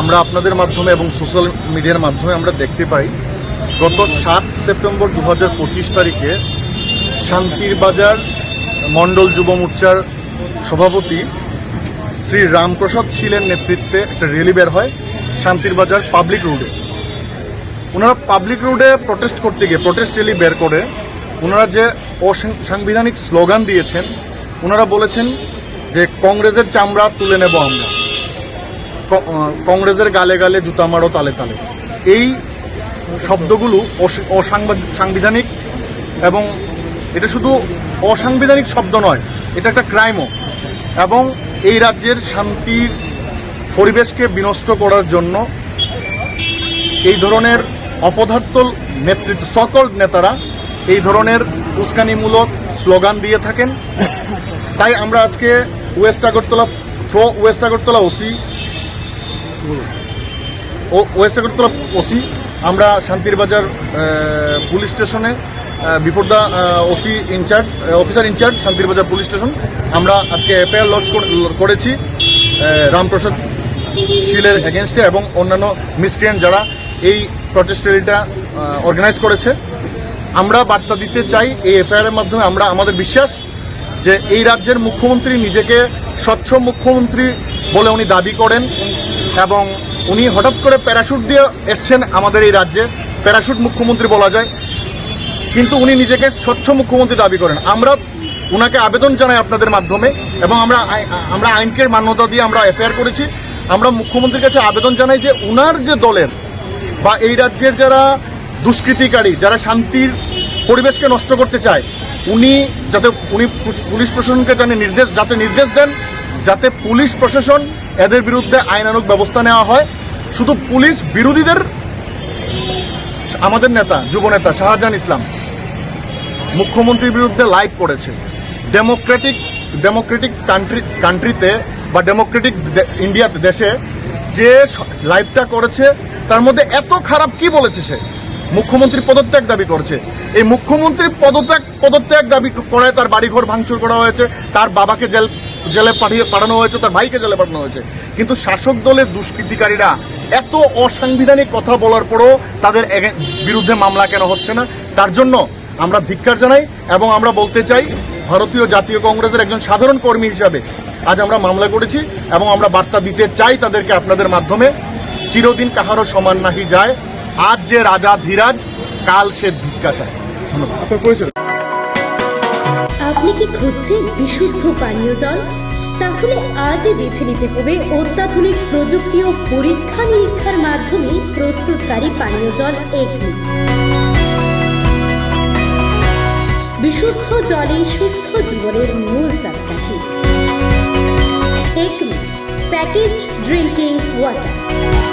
আমরা আপনাদের মাধ্যমে এবং সোশ্যাল মিডিয়ার মাধ্যমে আমরা দেখতে পাই, গত সাত সেপ্টেম্বর দু হাজার পঁচিশ তারিখে শান্তির বাজার, মণ্ডল যুব মোর্চার সভাপতি শ্রী রামপ্রসাদ শীলের নেতৃত্বে একটা র্যালি বের হয় শান্তির বাজার পাবলিক রোডে ওনারা পাবলিক রোডে প্রটেস্ট করতে গিয়ে প্রটেস্ট র্যালি বের করে, ওনারা যে অসাংবিধানিক স্লোগান দিয়েছেন, ওনারা বলেছেন যে কংগ্রেসের চামড়া তুলে নেব আমরা। কংগ্রেসের গালে গালে জুতা মারো, তালে তালে। এই শব্দগুলো অস- অসাংবাদ- সাংবিধানিক এবং এটা শুধু অসাংবিধানিক শব্দ নয়, এটা একটা ক্রাইমও এবং এই রাজ্যের শান্তির পরিবেশকে বিনষ্ট করার জন্য এই ধরনের অপদার্থ নেতৃত্ব, সকল নেতারা এই ধরনের উস্কানিমূলক স্লোগান দিয়ে থাকেন। তাই আমরা আজকে west Agartala pro west Agartala OC ও ওয়েস্ট আগরতলা ওসি আমরা Shantir Bazar police station before the OC in-charge officer in-charge Shantirbazar police station আমরা আজকে এফআইআর লঞ্চ করেছি রামপ্রসাদ শীলের এগেনস্টে এবং অন্যান্য মিসক্রিয়েন্ট যারা এই প্রটেস্ট র্যালিটা অর্গানাইজ করেছে। আমরা বার্তা দিতে চাই এই এফআইআর এর মাধ্যমে, আমরা, আমাদের বিশ্বাস যে এই রাজ্যের মুখ্যমন্ত্রী নিজেকে স্বচ্ছ মুখ্যমন্ত্রী বলে উনি দাবি করেন এবং উনি হঠাৎ করে প্যারাশুট দিয়ে এসছেন আমাদের এই রাজ্যে। প্যারাশুট মুখ্যমন্ত্রী বলা যায়। কিন্তু উনি নিজেকে স্বচ্ছ মুখ্যমন্ত্রী দাবি করেন। আমরা উনাকে আবেদন জানাই আপনাদের মাধ্যমে এবং আমরা আমরা আইনকে মান্যতা দিয়ে আমরা এফআইআর করেছি। আমরা মুখ্যমন্ত্রীর কাছে আবেদন জানাই যে উনার যে দলের বা এই রাজ্যের যারা দুষ্কৃতিকারী, যারা শান্তির পরিবেশকে নষ্ট করতে চায়, উনি যাতে উনি পুলিশ প্রশাসনকে জানে নির্দেশ, যাতে নির্দেশ দেন, যাতে পুলিশ প্রশাসন এদের বিরুদ্ধে আইনানুগ ব্যবস্থা নেওয়া হয়। শুধু পুলিশ বিরোধীদের, আমাদের নেতা, যুব নেতা শাহজাহান ইসলাম মুখ্যমন্ত্রীর বিরুদ্ধে লাইভ করেছে ডেমোক্রেটিক ডেমোক্রেটিক কান্ট্রি কান্ট্রিতে বা ডেমোক্রেটিক ইন্ডিয়াতে দেশে যে লাইভটা করেছে, তার মধ্যে এত খারাপ কি বলেছে সে? মুখ্যমন্ত্রী পদত্যাগ দাবি করেছে। এই মুখ্যমন্ত্রী পদত্যাগ পদত্যাগ দাবি করায় তার বাড়িঘর ভাঙচুর করা হয়েছে, তার বাবাকে জেল, জেলে পাঠিয়ে পাঠানো হয়েছে, তার ভাইকে জেলে পাঠানো হয়েছে। কিন্তু শাসক দলের দুষ্কৃতিকারীরা এত অসাংবিধানিক কথা বলার পরও তাদের বিরুদ্ধে মামলা কেন হচ্ছে না? তার জন্য আমরা ধিক্কার জানাই এবং আমরা বলতে চাই ভারতীয় জাতীয় কংগ্রেসের একজন সাধারণ কর্মী হিসাবে আজ আমরা মামলা করেছি এবং আমরা বার্তা দিতে চাই তাদেরকে আপনাদের মাধ্যমে। চিরদিন কাহারও সমান নাহি যায়। আজ যে রাজা ধীরাজ কাল সে ধিক্কা চায়। ধন্যবাদ। আপনি কি খুঁজছেন বিশুদ্ধ পানীয় জল? তাহলে আজই বেছে নিতে হবে অত্যাধুনিক প্রযুক্তি ও পরীক্ষা নিরীক্ষার মাধ্যমে প্রস্তুতকারী পানীয় জল এগনি বিশুদ্ধ জলে সুস্থ জীবনের মূল চাপকাঠি প্যাকেজ ড্রিঙ্কিং ওয়াটার